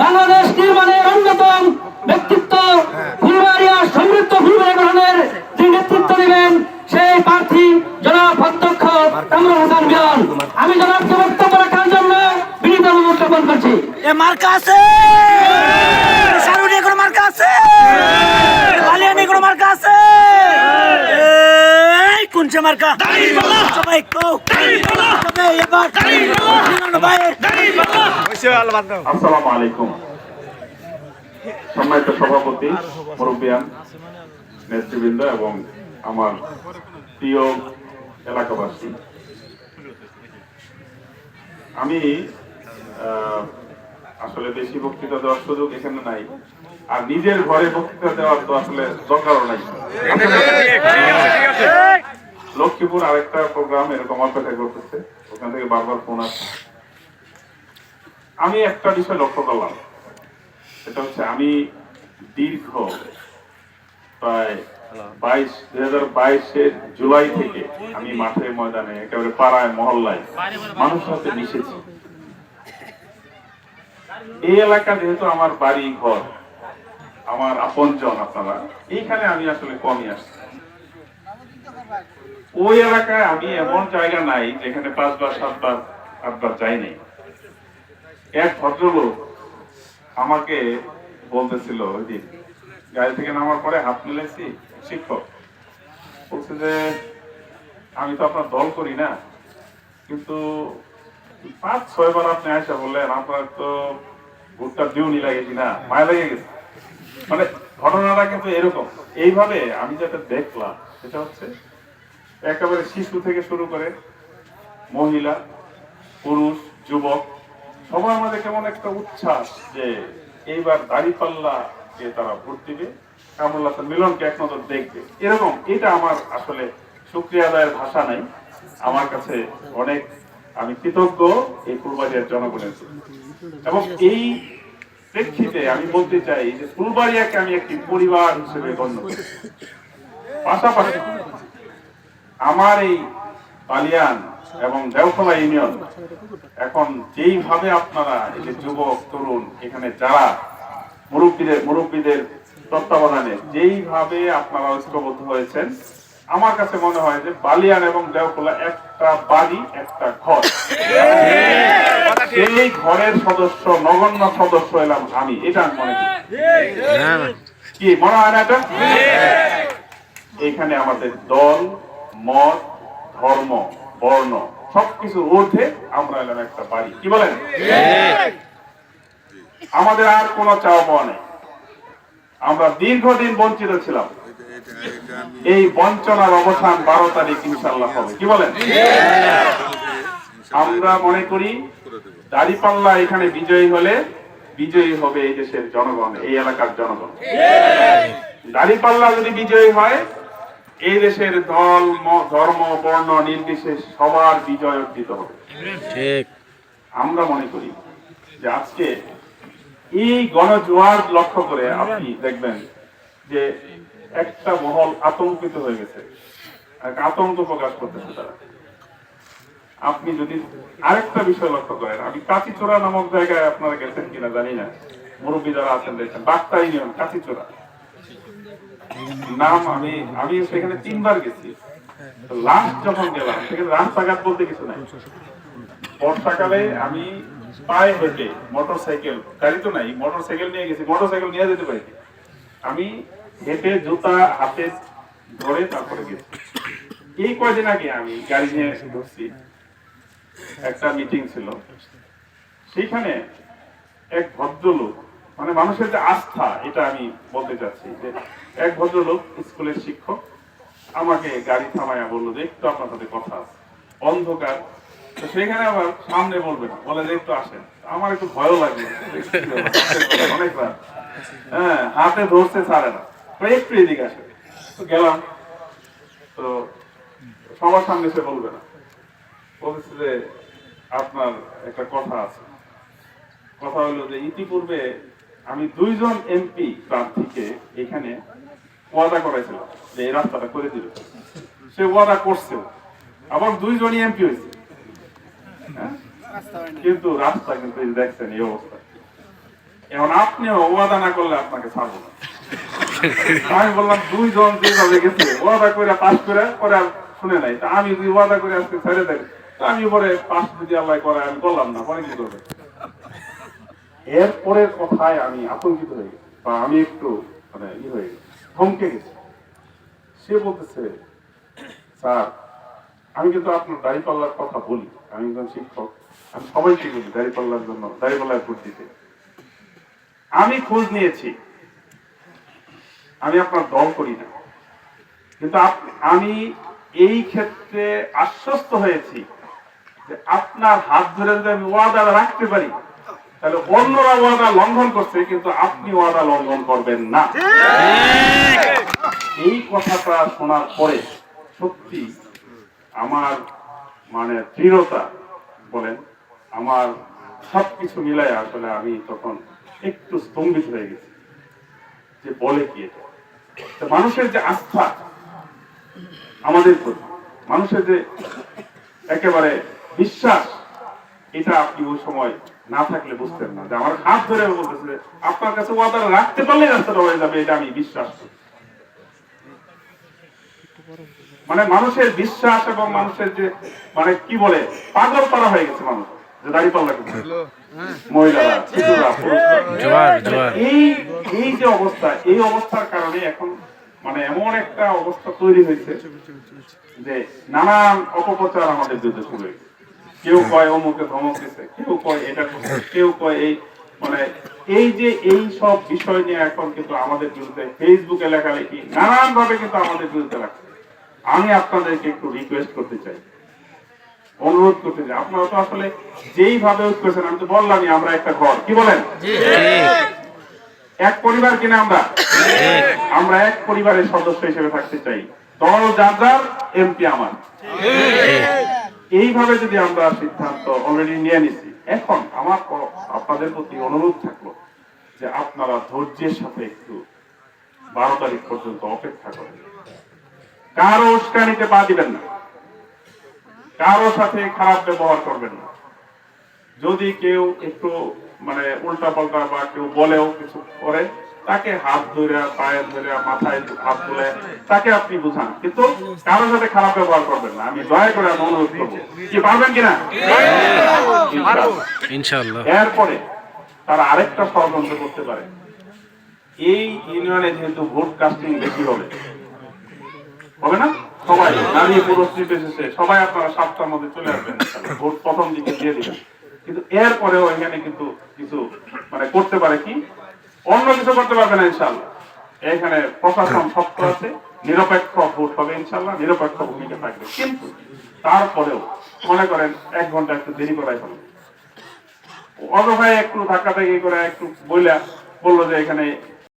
বাংলাদেশ নির্মাণের অন্যতম ব্যক্তিত্ব ফুলবাড়িয়া সমৃদ্ধ ফুলবাড়ি গ্রহণের যে নেতৃত্ব দিবেন সেই প্রার্থী জনাব অধ্যক্ষ কামরুল হাসান আমি জনাবকে বক্তব্য রাখার জন্য বিনীত অনুরোধ জ্ঞাপন করছি। এ মার্কা আছে। সারুনি কোনো মার্কা আছে? বালিয়ানি কোনো মার্কা আছে? এই কোনছে মার্কা? সবাই কো সবাই এবার। ভাই। আসসালামু আলাইকুম। সম্মানিত সভাপতি মুরব্বিয়ান নেতৃবৃন্দ এবং আমার প্রিয় এলাকাবাসী। আমি আসলে বেশি বক্তৃতা দেওয়ার সুযোগ এখানে নাই। আর নিজের ঘরে বক্তৃতা দেওয়ার তো আসলে দরকারও নাই। লক্ষ্মীপুর আরেকটা প্রোগ্রাম এরকম অপেক্ষা করতেছে। ওখান থেকে বারবার ফোন আসছে। আমি একটা বিষয় লক্ষ্য করলাম। সেটা হচ্ছে আমি দীর্ঘ প্রায় বাইশ দুই হাজার বাইশের জুলাই থেকে আমি মাঠে ময়দানে একেবারে পাড়ায় মহল্লায় মানুষের সাথে মিশেছি। এই এলাকা যেহেতু আমার বাড়ি ঘর আমার আপনজন আপনারা এইখানে আমি আসলে কমই আসছি। ওই এলাকায় আমি এমন জায়গা নাই যেখানে পাঁচবার সাতবার আটবার যাই নাই। এক ভদ্রলোক আমাকে বলতেছিল ওই দিন, গাড়ি থেকে নামার পরে হাত মিলাইছি, শিক্ষক। বলছে যে, আমি তো আপনার দল করি না, কিন্তু পাঁচ, ছয় বার আপনি আসা বললেন, আপনার তো ভুট্টার দিউনি লাগেছি না মায়া লেগে গেছে। মানে ঘটনাটা কিন্তু এরকম। এইভাবে আমি যেটা দেখলাম, সেটা হচ্ছে একেবারে শিশু থেকে শুরু করে মহিলা, পুরুষ, যুবক সবার মধ্যে কেমন একটা উচ্ছ্বাস যে এইবার দাড়ি কে তারা ভোট দিবে কামরুল্লাহ মিলনকে এক নজর দেখবে। এরকম, এটা আমার আসলে সুক্রিয়া আদায়ের ভাষা নাই। আমার কাছে অনেক, আমি কৃতজ্ঞ এই ফুলবাড়িয়ার জনগণের এবং এই প্রেক্ষিতে আমি বলতে চাই যে ফুলবাড়িয়াকে আমি একটি পরিবার হিসেবে গণ্য করি। পাশাপাশি আমার এই পালিয়ান এবং দেওখলা ইউনিয়ন। এখন যেইভাবে আপনারা এই যে যুবক তরুণ এখানে যারা মুরব্বীদের মুরব্বীদের তত্ত্বাবধানে যেইভাবে আপনারা ঐক্যবদ্ধ হয়েছেন আমার কাছে মনে হয় যে বালিয়ান এবং দেওখোলা একটা বাড়ি একটা ঘর। এই ঘরের সদস্য নগণ্য সদস্য এলাম আমি এটা আমি মনে করি। কি মনে হয় না এটা? এখানে আমাদের দল মত ধর্ম বর্ণ সবকিছু ঊর্ধ্বে আমরা এলাম একটা বাড়ি। কি বলেন? আমাদের আর কোনো চাওয়া পাওয়া নেই। আমরা দীর্ঘদিন বঞ্চিত ছিলাম। এই বঞ্চনার অবসান বারো তারিখ ইনশাল্লাহ হবে। কি বলেন? আমরা মনে করি দাড়িপাল্লা এখানে বিজয়ী হলে বিজয়ী হবে এই দেশের জনগণ এই এলাকার জনগণ। দাড়িপাল্লা যদি বিজয়ী হয় এই দেশের দল ধর্ম বর্ণ নির্বিশেষ সবার বিজয় অর্জিত হবে। ঠিক। আমরা মনে করি যে আজকে এই গণজোয়ার লক্ষ্য করে আপনি দেখবেন যে একটা মহল আতঙ্কিত হয়ে গেছে আতঙ্ক প্রকাশ করতেছে তারা। আপনি যদি আরেকটা বিষয় লক্ষ্য করেন আমি কাঁচিচোরা নামক জায়গায় আপনারা গেছেন কিনা জানি না। মুরব্বী যারা আছেন দেখছেন ডাক্তার ইউনিয়ন কাঁচিচোরা। নাম আমি আমি সেখানে তিনবার গেছি। লাস্ট যখন গেলাম, সেখানে রাস্তাঘাট বলতে কিছু নাই। বর্ষাকালে আমি পায়ে হেঁটে মোটর সাইকেল গাড়ি তো নাই মোটর সাইকেল নিয়ে গেছি মোটর সাইকেল নিয়ে যেতে পারি আমি হেঁটে জুতা হাতে ধরে তারপরে গেছি। এই কয়দিন আগে আমি গাড়ি নিয়ে ঢুকছি একটা মিটিং ছিল। সেখানে এক ভদ্রলোক মানে মানুষের যে আস্থা, এটা আমি বলতে চাচ্ছি যে এক ভদ্রলোক, স্কুলের শিক্ষক, আমাকে গাড়ি থামাইয়া বলল যে একটু আপনার সাথে কথা আছে। অন্ধকার। তো সেখানে আবার সামনে বলবে না, বলে যে একটু আসেন। আমার একটু ভয়ও লাগে। অনেক রাত। হ্যাঁ হাতে ধরছে, ছাড়ে না। তো একটু এদিকে আসে তো গেলাম। তো সবার সামনে সে বলবে না। বলছে যে আপনার একটা কথা আছে। কথা হলো যে ইতিপূর্বে আমি দুইজন এমপি প্রার্থীকে এখানে ওয়াদা করাইছিলাম যে এই রাস্তাটা করে দিবে। সে ওয়াদা করছে। আবার দুইজনই এমপি হয়েছে। হ্যাঁ? কিন্তু রাস্তা কিন্তু দেখছেন, এই অবস্থা। এখন আপনিও ওয়াদা না করলে আপনাকে ছাড়বো না। আমি বললাম, দুইজন যেভাবে গেছে, ওয়াদা করে পাস করে পরে আর শুনে নাই। তা আমি যদি ওয়াদা করে আজকে ছেড়ে দেয় আমি পরে পাস যদি আল্লাহ করে আমি করলাম না, পরে কি করবে? এরপরের কথায় আমি আতঙ্কিত হয়ে গেছি, বা আমি একটু মানে ই হয়ে গেছি থমকে গেছি। সে বলতেছে, স্যার, আমি কিন্তু আপনার দাড়িপাল্লার কথা বলি, আমি একজন শিক্ষক, আমি সবাইকে বলি দাড়িপাল্লার জন্য দাড়িপাল্লার ভোট দিতে। আমি খোঁজ নিয়েছি, আমি আপনার দল করি না। কিন্তু আমি এই ক্ষেত্রে আশ্বস্ত হয়েছি যে আপনার হাত ধরে যদি আমি ওয়াদা রাখতে পারি তাহলে অন্যরা ওয়াদা লঙ্ঘন করছে কিন্তু আপনি ওয়াদা লঙ্ঘন করবেন না। এই কথাটা শোনার পরে সত্যি আমার মানে দৃঢ়তা বলেন আমার সব কিছু মিলাই আসলে আমি তখন একটু স্তম্ভিত হয়ে গেছি যে বলে কি এটা? তো মানুষের যে আস্থা আমাদের প্রতি মানুষের যে একেবারে বিশ্বাস এটা আপনি ওই সময় না থাকলে বুঝতেন না। যে আমার হাত ধরে বলতেছে আপনার কাছে ওয়াদা রাখতে পারলে রাস্তাটা হয়ে যাবে এটা আমি বিশ্বাস করি। মানে মানুষের বিশ্বাস এবং মানুষের যে মানে কি বলে পাগল করা হয়ে গেছে মানুষ যে দাঁড়িয়ে পাল্লা করছে। মহিলারা শিশুরা এই এই যে অবস্থা এই অবস্থার কারণে এখন মানে এমন একটা অবস্থা তৈরি হয়েছে যে নানান অপপ্রচার আমাদের বিরুদ্ধে শুরু হয়েছে। কেউ কয় অমুকে ধমক দিছে কেউ কয় এটা করছে কেউ কয় এই মানে এই যে এই সব বিষয় নিয়ে এখন কিন্তু আমাদের বিরুদ্ধে ফেসবুকে লেখালেখি নানান ভাবে কিন্তু আমাদের বিরুদ্ধে লাগছে আমি আপনাদেরকে একটু রিকোয়েস্ট করতে চাই অনুরোধ করতে চাই। আপনারা তো আসলে যেইভাবে করেছেন আমি তো বললামই আমরা একটা ঘর কি বলেন? এক পরিবার কিনা আমরা? আমরা এক পরিবারের সদস্য হিসেবে থাকতে চাই। দল যার যার এমপি আমার। এইভাবে যদি আমরা সিদ্ধান্ত অলরেডি নিয়ে নিছি, এখন আমার আপনাদের প্রতি অনুরোধ থাকল যে আপনারা ধৈর্যের সাথে একটু বারো তারিখ পর্যন্ত অপেক্ষা করেন। কারও উস্কানিতে পা দিবেন না। কারও সাথে খারাপ ব্যবহার করবেন না। যদি কেউ একটু মানে উল্টা পাল্টা বা কেউ বলেও কিছু করে তাকে হাত ধরে পায়ে ধরে মাথায় হাত তুলে তাকে আপনি বুঝান। কিন্তু কারোর সাথে খারাপ ব্যবহার করবেন না। আমি দয়া করে আমি অনুরোধ করব। কি পারবেন কিনা? এরপরে তারা আরেকটা ষড়যন্ত্র করতে পারে। এই ইউনিয়নে যেহেতু ভোট কাস্টিং বেশি হবে হবে না? সবাই নারী পুরুষ নির্বিশেষে সবাই আপনারা সাতটার মধ্যে চলে আসবেন। ভোট প্রথম দিকে দিয়ে দিবেন। কিন্তু এরপরেও এখানে কিন্তু কিছু মানে করতে পারে কি? অন্য কিছু করতে পারবে না ইনশাল্লাহ এখানে প্রশাসন শক্ত আছে নিরপেক্ষ ভোট হবে ইনশাল্লাহ নিরপেক্ষ ভূমিকা থাকবে। কিন্তু তারপরেও মনে করেন এক ঘণ্টা একটু দেরি করাই হলো। অত ভাই একটু ধাক্কা থেকে করে একটু বইলা বলল যে এখানে